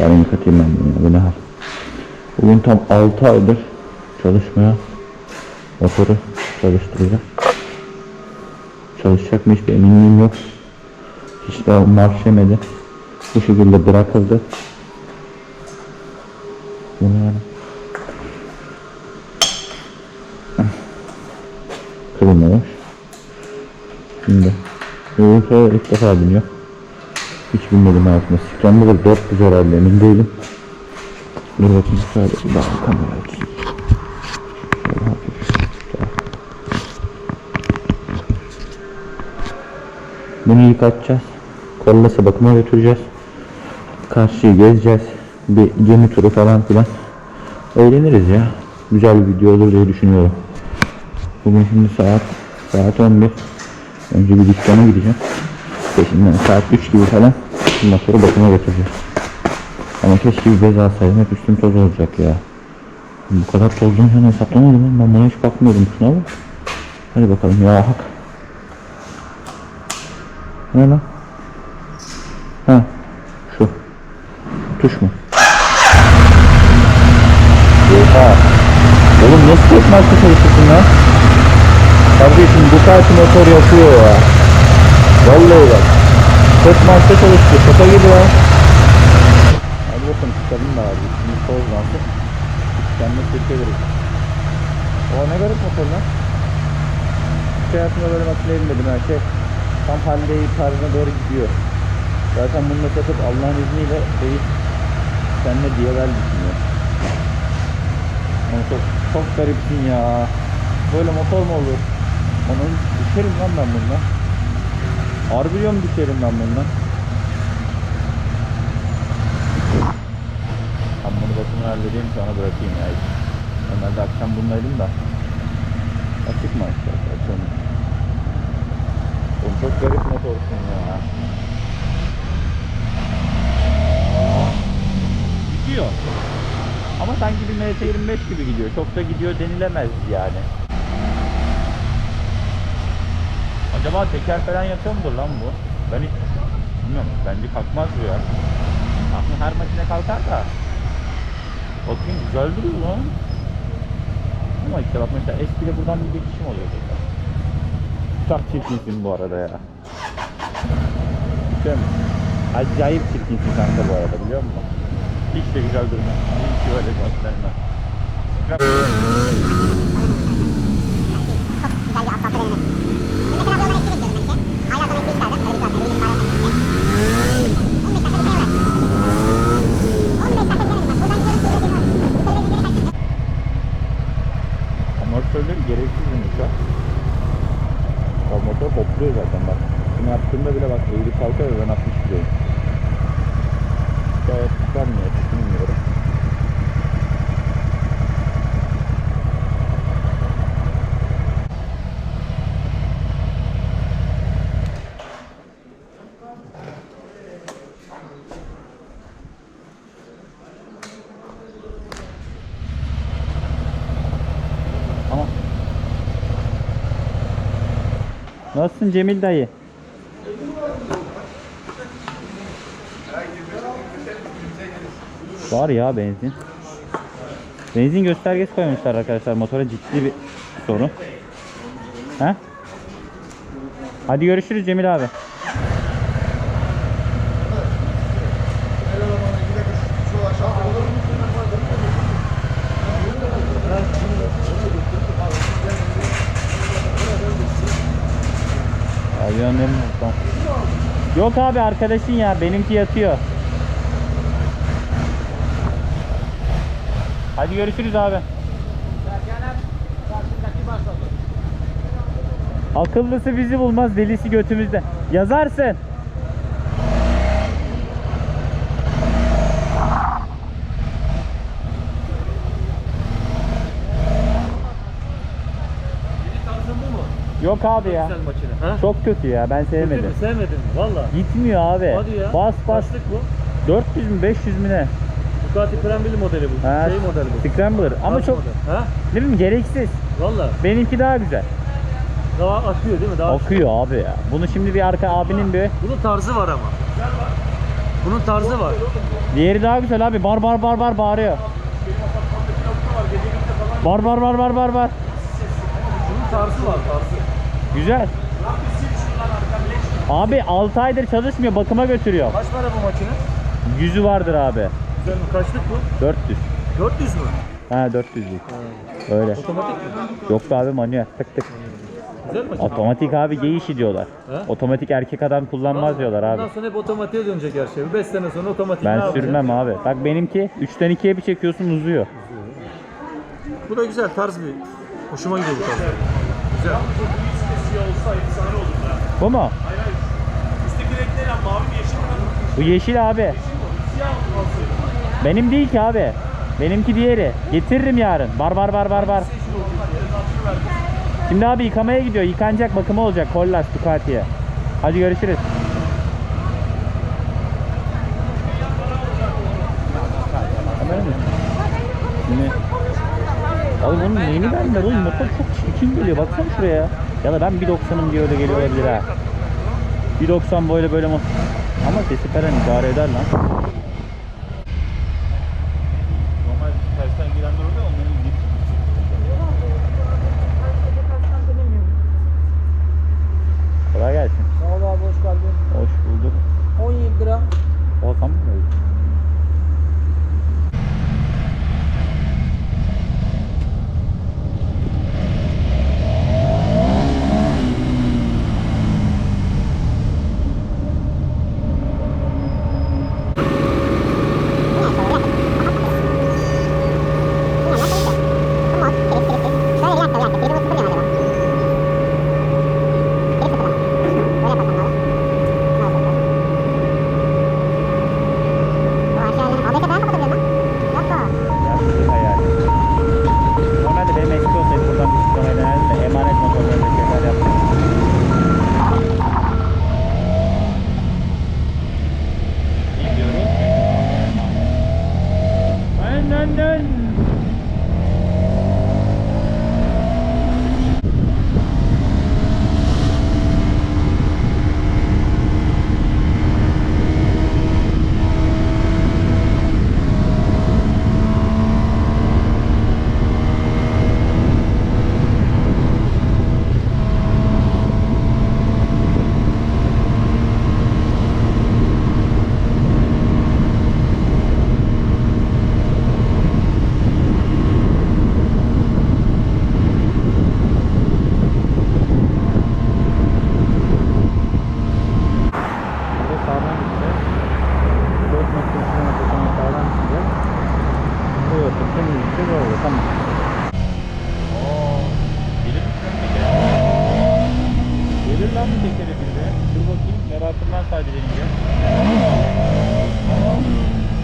Yarın yıkatayım ben bunu. ya, Bu ne hal? Bugün tam 6 aydır çalışmaya motoru çalıştıracağız. Çalışacak mı hiçbir eminliğim yok. Hiç daha marş yemedi. Bu şekilde bırakıldı. Bunu yani. Kırılmamış. Şimdi. Yoksa ilk defa biniyor. Hiç bilmedim hayatımda. Scrambler 400 herhalde emin değilim. Dur bakayım şöyle bir daha kamera açayım. Bunu yıkatacağız. Kollasa bakıma götüreceğiz. Karşıyı gezeceğiz. Bir gemi turu falan filan. Eğleniriz ya. Güzel bir video olur diye düşünüyorum. Bugün şimdi saat saat 11. Önce bir dükkana gideceğim. Peşinden saat 3 gibi falan motoru bakıma götüreceğiz. Ama keşke bir bez alsaydım. Hep üstüm toz olacak ya. Bu kadar tozluğunu falan hesaplamadım. Ben buna hiç bakmıyordum. Şuna bak. Hadi bakalım ya hak. Ne lan? Ha. Şu. Tuş mu? Oha. Oğlum nasıl tek marka çalışırsın lan? Kardeşim bu kaç motor yapıyor ya. Tek marka çalışıyor. Şaka gibi ya. Hadi bakalım çıkalım da abi. Şimdi tozlansın. Kendine çekebiliriz. O ne garip motor lan. Hiç hayatımda böyle makine binmedim her şey. Tam halde tarzına doğru gidiyor. Zaten bununla satıp Allah'ın izniyle değil seninle diye ver düşünüyor. Ama çok, çok garipsin ya. Böyle motor mu olur? Onun düşerim lan ben bundan. Harbi diyorum düşerim ben bundan. Ben bunu bakımını halledeyim sonra bırakayım ya. Normalde akşam bundaydım da. Açık mı açacağız? Açalım. Oğlum çok garip motorsun ya. Gidiyor. Ama sanki bir MT25 gibi gidiyor. Çok da gidiyor denilemez yani. Acaba teker falan yatıyor mudur lan bu? Ben hiç bilmiyorum. Bence kalkmaz bu ya. Aslında her makine kalkar da. Bakayım güzel duruyor lan. Ama işte bak mesela eskide buradan bir geçişim oluyor burada. Çok çirkinsin bu arada ya. Değil mi? Acayip çirkinsin kanka bu arada biliyor musun? Hiç de güzel durmuyor. Hiç böyle göstermez. Çok güzel bir asfaltı denemek. Şimdi mesela buradan eski bekliyorum ben işte. Hala sonra eski isterdim. Öyle bir zaten. Benim bayağı eski. 15 dakika bir şey var. 15 dakika denedim bak. Buradan gidiyorum. Şuraya geliyorum. Bu sefer gideri kaçtım. Amortisörleri gereksizmiş ya. O motor hopluyor zaten bak. Bunu yaptığımda bile bak eğilip kalkıyor ve ben 60 gidiyorum. Gayet tutarmıyor, tutunmuyorum. Ama Nasılsın Cemil dayı? Var ya benzin. Benzin göstergesi koymuşlar arkadaşlar. Motora ciddi bir sorun. He? Hadi görüşürüz Cemil abi. Aviyon ne tamam. Yok abi arkadaşın ya benimki yatıyor. Hadi görüşürüz abi. Akıllısı bizi bulmaz, delisi götümüzde. Yazarsın. Yok abi ya. Güzel makine. Ha? Çok kötü ya. Ben Kötü sevmedim. mü? Sevmedin mi? Valla. Gitmiyor abi. Hadi ya. Bas bas. Kaçlık bu? 400 mü 500 mü ne? Ducati Prembili modeli bu. Ha, Şey modeli bu. Scrambler. Ama Nasıl çok model? Ha? ne bileyim gereksiz. Valla. Benimki daha güzel. Daha akıyor değil mi? Daha Akıyor abi ya. Bunu şimdi bir arka abinin bir Bunun tarzı var ama. Bunun tarzı var. Diğeri daha güzel abi. Bar bar bar bar bağırıyor. Bar bar bar bar bar bar. Bunun tarzı var tarzı. Güzel. Abi 6 aydır çalışmıyor. Bakıma götürüyor. Kaç para bu makine? Yüzü vardır abi. Güzel mi? Kaçlık bu? 400. 400 mü? Ha 400 değil. Öyle. Otomatik mi? Yok be abi manuel. Tık tık. Güzel makine. Otomatik abi gay işi diyorlar. He? Otomatik erkek adam kullanmaz diyorlar abi. Bundan sonra hep otomatiğe dönecek her şey. 5 sene sonra otomatik Ben sürmem abi. Bak benimki 3'ten 2'ye bir çekiyorsun uzuyor. Bu da güzel tarz bir. Hoşuma gidiyor bu tarz. Güzel. Bu mu? Bu yeşil abi. Benim değil ki abi. Benimki diğeri. Getiririm yarın. Bar bar bar bar bar. Şimdi abi yıkamaya gidiyor. Yıkanacak bakımı olacak. Kollas Ducati'ye. Hadi görüşürüz. Kamera mı? Yine. Abi bunun neyini verdiler oğlum? motor çok çirkin geliyor. Baksana şuraya. Ya da ben 1.90'ım diye öyle geliyor olabilir ha. 1.90 böyle böyle motor Ama sesi falan idare eder lan Otursun gideceğiz orada tamam. Ooo. Gelir mi sen tekere? Gelir lan bir tekere bize. Dur bakayım merakımdan sadece deneyeceğim.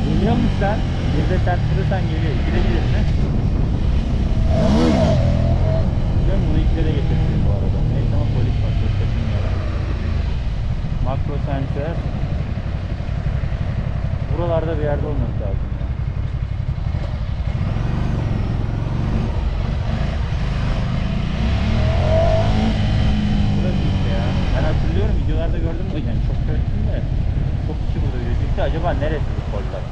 Geliyor musun sen? Bir de çarptırırsan geliyor. İkide gelir mi? Güzel bunu ikide de getirsin bu arada. Neyse ama polis var. Çok kaçınmıyorlar. Makro sensör. Buralarda bir yerde olması lazım. ya. Burası işte ya. Ben hatırlıyorum videolarda gördüm o yüzden çok gördüm de çok kişi burada yürüyecekti. Acaba neresi bu kollar?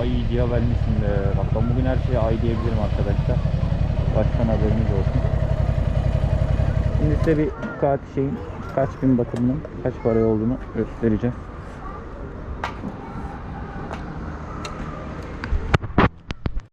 Ay be. Bak ben bugün her şeye ay diyebilirim arkadaşlar. Baştan haberiniz olsun. Şimdi size bir Ducati şeyin kaç bin bakımının kaç para olduğunu göstereceğim.